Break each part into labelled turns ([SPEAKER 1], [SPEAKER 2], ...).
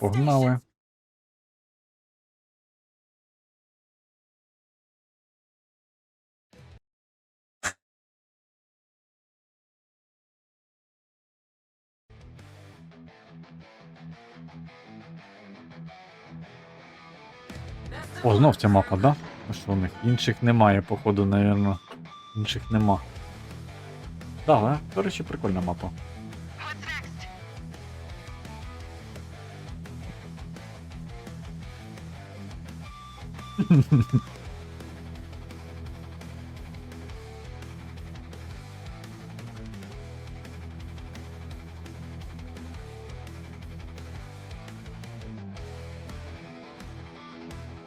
[SPEAKER 1] Погнали. О, знов ця мапа, да? А що у них? Інших немає, походу, навірно. Інших нема. Да, але, до речі, прикольна мапа.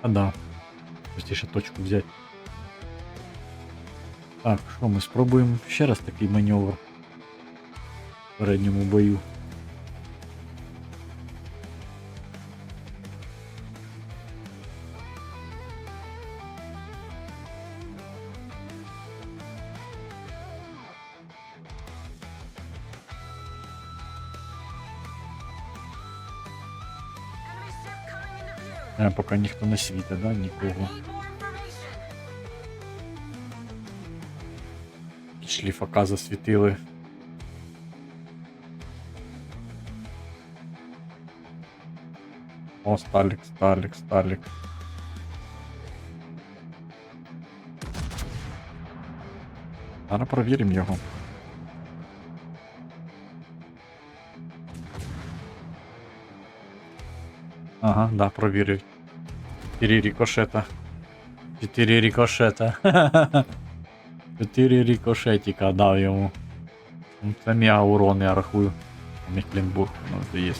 [SPEAKER 1] А да. Простіше точку взяти. Так, що ми спробуємо ще раз такий маневр в передньому бою. Е, поки ніхто не світить, да? Нікого. Шліфака засвітили. О, Сталік, Сталік, Сталік. Зараз провіримо його. Ага, да, провірив. 4 рикошета. 4 рикошета. 4 рикошетика дав йому. Ну, Це мега урон, я рахую. Мекленбург, ну це є.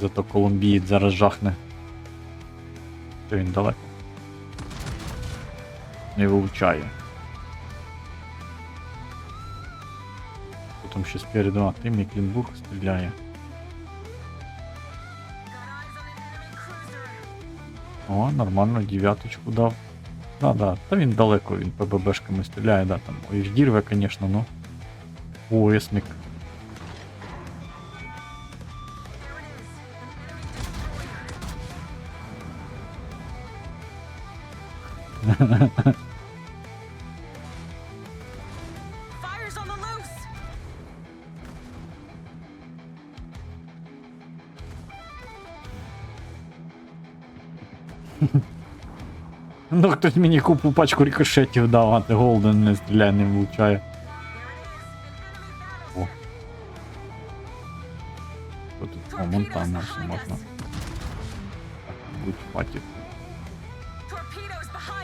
[SPEAKER 1] Зато колумбієць зараз жахне. Це він далеко. Не вивчає. Потім ще спереду, а ти Мекленбург стріляє. О, нормально, дев'яточку дав. Да, да, та він далеко, він ПББшками стріляє, да, там. Ой, дірве, звісно, ну. О, ha
[SPEAKER 2] Fires
[SPEAKER 1] Ну, хтось мені купу пачку рикошетів дав, а ти Голден не стріляє, не влучає. О. Що тут? О, Монтана все можна. Будь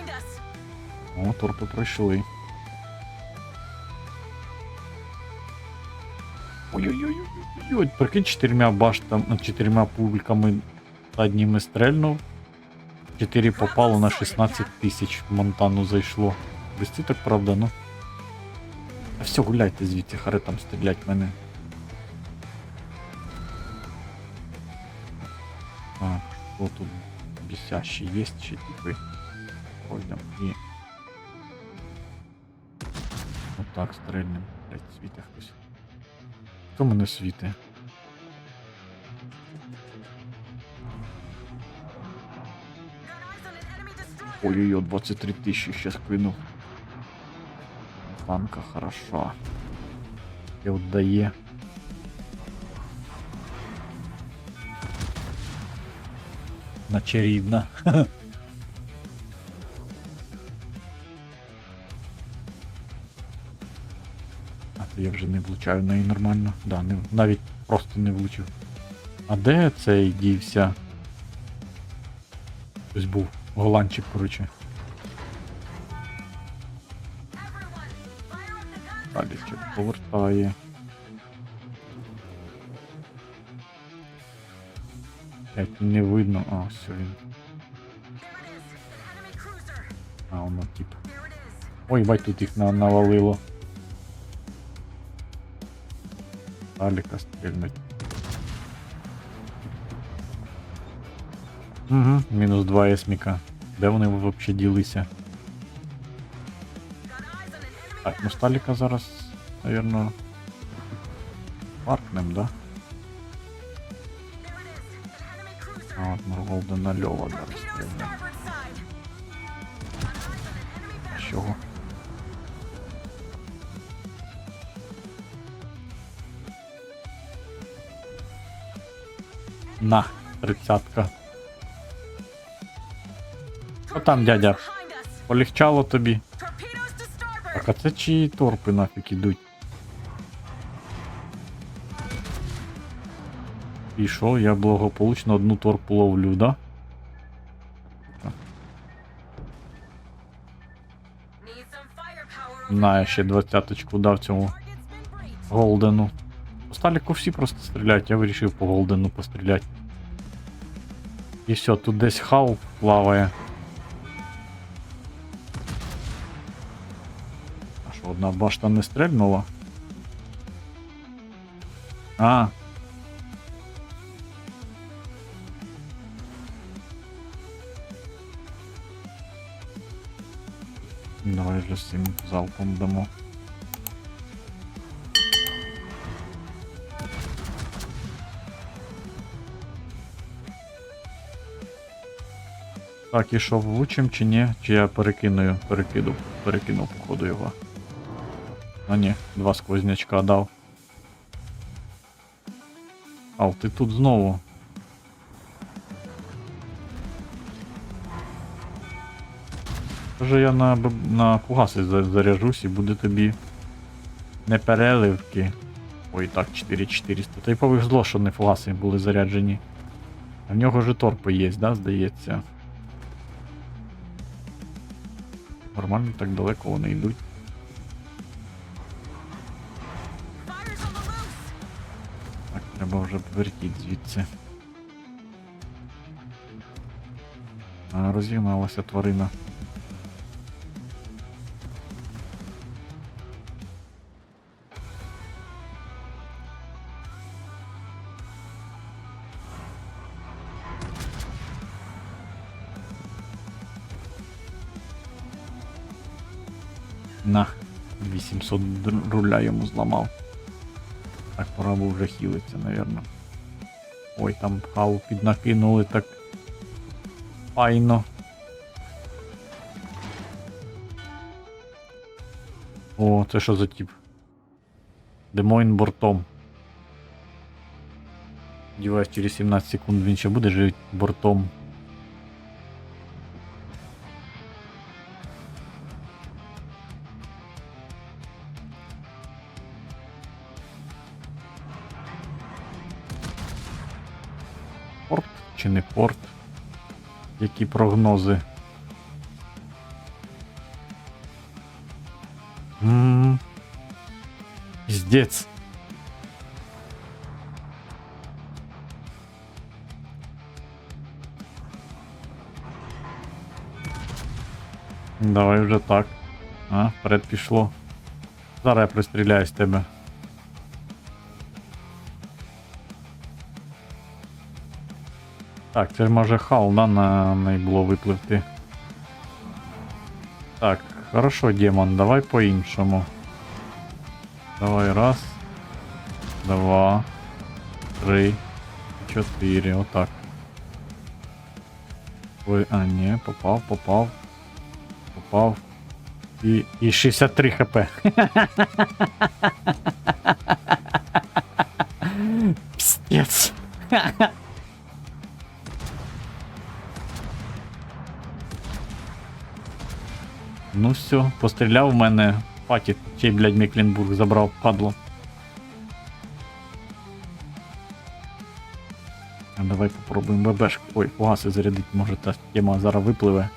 [SPEAKER 2] us!
[SPEAKER 1] О, торпи пройшли. Ой-ой-ой, прикинь, чотирма баштами, чотирма пульками задніми стрельнув. 4 попало на 16 тисяч в Монтану зайшло. Без так правда, ну. А все, гуляйте звідси, харе там стрілять мене. Так, що тут бісящі є ще типи. Пройдем і. Отак стрельнем. Блять, світе хтось. Хто мене світе? Ой-ой-ой, 23 тысячи сейчас кинул. Банка хороша. І отдає. Наче рідна. А то я вже не влучаю неї нормально. Да, не, навіть просто не влучив. А де цей дівся? Хтось був. Голландчик, коротше.
[SPEAKER 2] Everyone, fire up the gun!
[SPEAKER 1] Алічок повертає. Блять, не видно. А, все він.
[SPEAKER 2] There it is! An enemy cruiser!
[SPEAKER 1] А, воно тип.
[SPEAKER 2] There it is!
[SPEAKER 1] Ой, бать тут їх на- навалило. Аліка стрільнуть. Угу, мінус 2 есміка. Де вони взагалі ділися? Так, ну Сталіка зараз, навірно, паркнем, да? А от Голдена Льова зараз. стріляє. А чого? На, тридцятка. Що там, дядя? Полегчало тобі? Так, а це чиї торпи нафіг ідуть? Пішов, я благополучно одну торпу ловлю, да? На, я ще двадцяточку дав цьому. Голдену. По Сталіку всі просто стріляють, я вирішив по Голдену постріляти. І все, тут десь хау плаває. Одна башта не стрельнула? А. Давай же всім залпом дамо. Так, і що, влучим чи ні? Чи я перекину, перекиду, перекинув походу його. А ні, два сквознячка дав. Ау, ти тут знову. Може я на, на фугаси заряжусь і буде тобі не переливки. Ой, так, 4400. Та й повезло, що не фугаси були заряджені. А в нього же торпи є, да, здається. Нормально так далеко вони йдуть. треба вже вертіть звідси. А, розігналася тварина. На, 800 др- руля йому зламав. Так, було вже хілитися, навірно. Ой, там хау піднакинули так. Файно. О, це що за тип? Демойн бортом. Діваюсь, через 17 секунд він ще буде жити бортом. Чи не порт? Які прогнози? Піздець. Давай вже так. А, вперед пішло. Зараз я пристріляю з тебе. Так, це може хал, да, на неї було випливти. Так, хорошо, демон, давай по-іншому. Давай раз. Два. Три. Чотири. Отак. Ой, а, ні, попав, попав. Попав. І, і 63 хп. Пстец. Ну все, постріляв в мене. Паті, чей, блядь, Мекленбург забрав, падло. Давай попробуємо ББшку. Ой, фугаси зарядить, може та тема зараз випливе.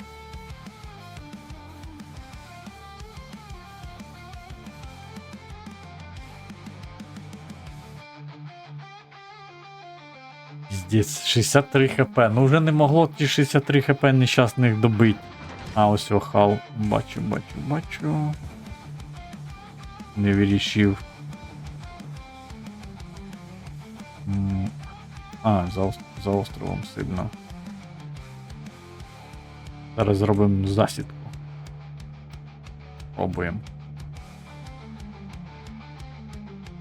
[SPEAKER 1] Здесь 63 хп. Ну вже не могло ті 63 хп нещасних добити. А ось охал. Бачу, бачу, бачу. Не вирішив. А, за, за островом сильно. Зараз зробимо засідку. Пробуємо.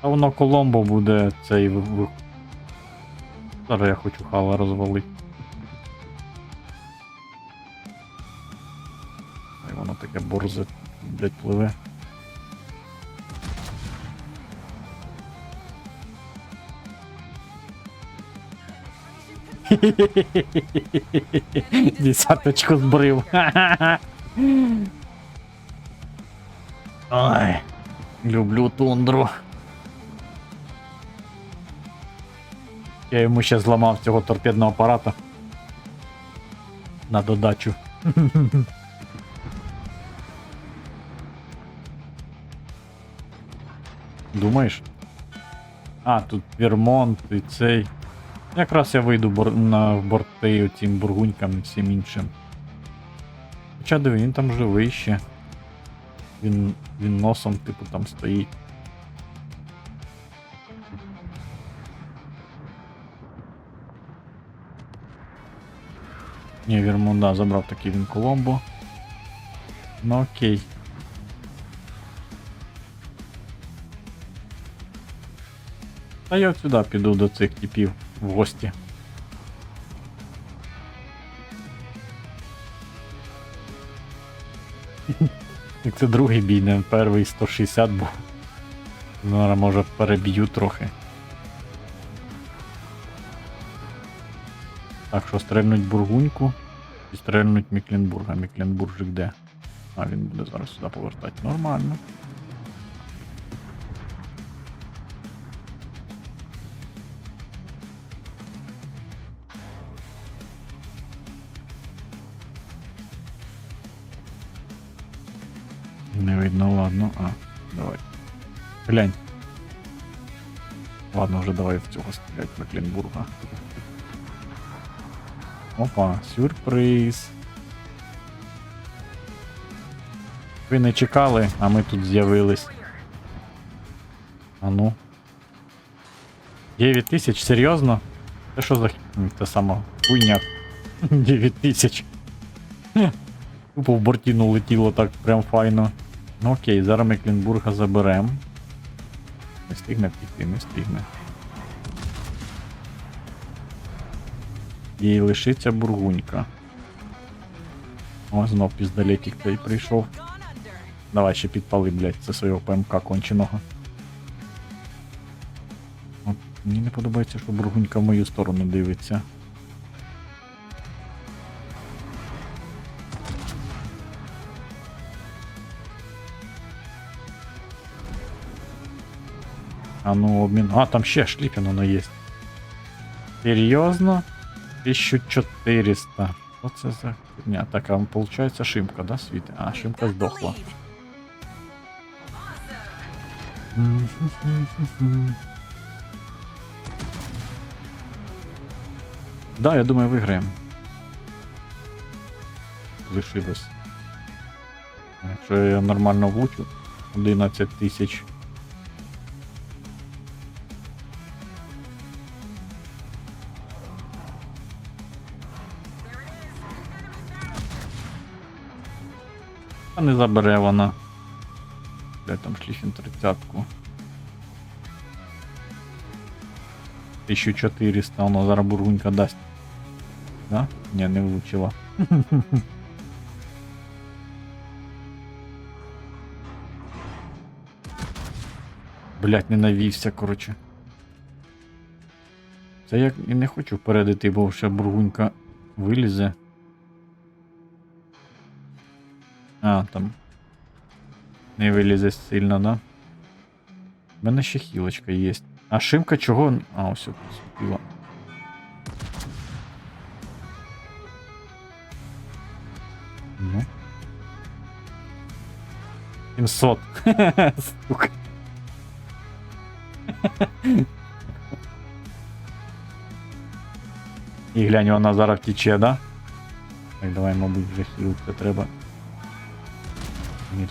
[SPEAKER 1] А воно Коломбо буде цей Зараз я хочу хала розвалити. Таке борзе, блядь, пливе. Десяточку збрив. Ой, люблю тундру. Я йому ще зламав цього торпедного апарата. На додачу. Думаєш? А, тут Вермонт і цей. Якраз я вийду бор... на борти цим бургунькам і всім іншим. Хоча диви, він там живий ще. Він, він носом, типу, там стоїть. Ні, Вірмунда забрав такий він Коломбо. Ну окей. Та я от сюди піду до цих типів в гості. Як це другий бій, не перший 160 був. Зараз може переб'ю трохи. Так, що стрельнуть бургуньку і стрельнуть Мікленбурга. Мікленбуржик де? А, він буде зараз сюди повертати. Нормально. Видно, ладно. А, давай. Глянь. Ладно, вже давай в цього стрілять Мекленбурга. Опа, сюрприз. Ви не чекали, а ми тут з'явились. А ну. 9 тисяч, серйозно? Це що за Та сама хуйня. 9 тисяч. Тупо в бортіну летіло так прям файно. Ну окей, зараз ми Клінбурга заберем. Не стигне втікти, не стигне. І лишиться бургунька. О, знов піздалетік цей прийшов. Давай ще підпали, блядь, це свого ПМК конченого. От, мені не подобається, що бургунька в мою сторону дивиться. А ну обмін. А, там ще шліпін воно є. Серйозно? 1400. Що це за херня? Так, а виходить шимка, да, світи? А, шимка
[SPEAKER 2] Got the
[SPEAKER 1] здохла.
[SPEAKER 2] lead.
[SPEAKER 1] Да, я думаю, виграємо. Лишилось. Якщо я нормально влучу, 11 тисяч. А не забере вона. Де там шліфін 30-ку. 1400, воно зараз бургунька дасть. Да? Ні, не влучила. Блять, не навівся, коротше. Це я і не хочу вперед бо ще бургунька вилізе. А, там. Не вилізе сильно, да? У мене ще хілочка є. А шимка чого? А, ось спіла. Ну. 700. Сука. І глянь, вона зараз втіче, да? Так, давай, мабуть, вже хілка треба. Не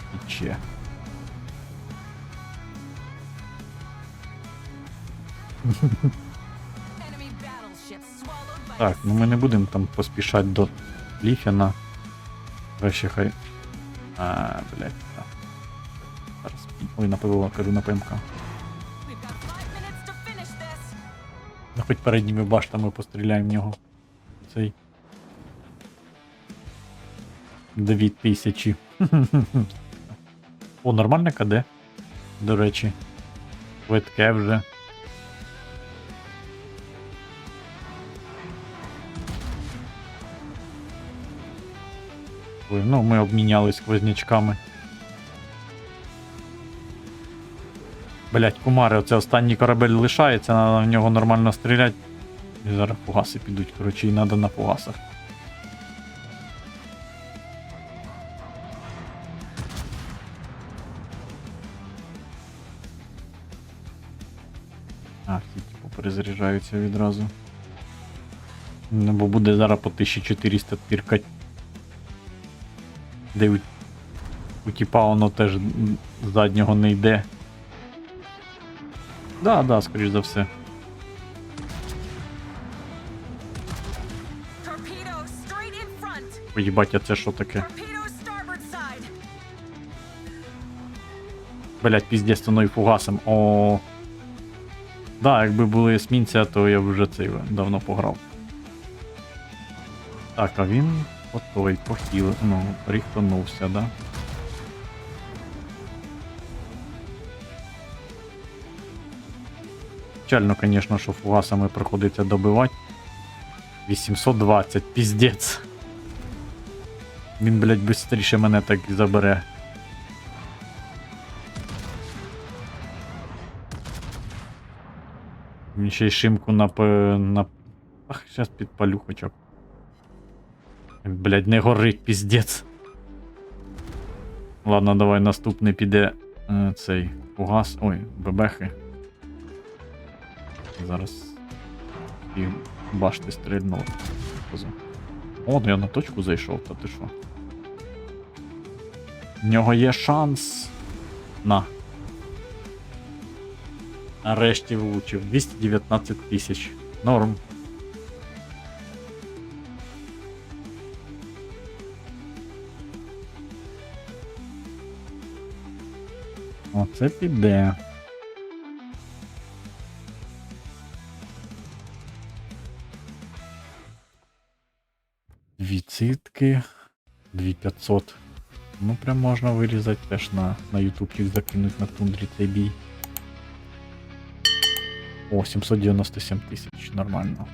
[SPEAKER 1] Так, ну ми не будемо там поспішати до Ліфіна. Краще хай. А, блядь, так. Зараз. Ой, на ПВО, кажу на ПМК. Ну хоч передніми баштами постріляємо в нього. Цей. Дві тисячі. О, нормальне КД. До речі. Швидке вже. Ой, Ну, ми обмінялись сквознячками. Блять, кумари, оце останній корабель лишається, треба в нього нормально стріляти. І зараз фугаси підуть, коротше, і треба на фугасах. Перезаряджаються відразу. Ну, бо буде зараз по 1400 піркать. Де у, у тіпа воно теж заднього не йде. Да, да, скоріш за все. Поїбать, а це що таке? Блять, піздець тоною фугасом. О. Да, якби були есмінця, то я б вже цей давно пограв. Так, а він отой похіл, ну, ріхтонувся, да? Печально, конечно, що фугасами приходиться добивати. 820, піздець. Він, блядь, быстріше мене так і забере. Він ще й шимку на... на... Ах, зараз підпалю хоча б. Блядь, не горить, піздець. Ладно, давай наступний піде е, цей фугас. Ой, бебехи. Зараз. І башти стрільнули. О, ну я на точку зайшов, та ти що? В нього є шанс. На. Нарешті влучив. 219 тисяч. Норм. Оце піде. Дві цитки. 2500. Ну, прям можна вирізати теж на, на ютубчик закинуть на тундрі цей бій. О, 797 тисяч, нормально.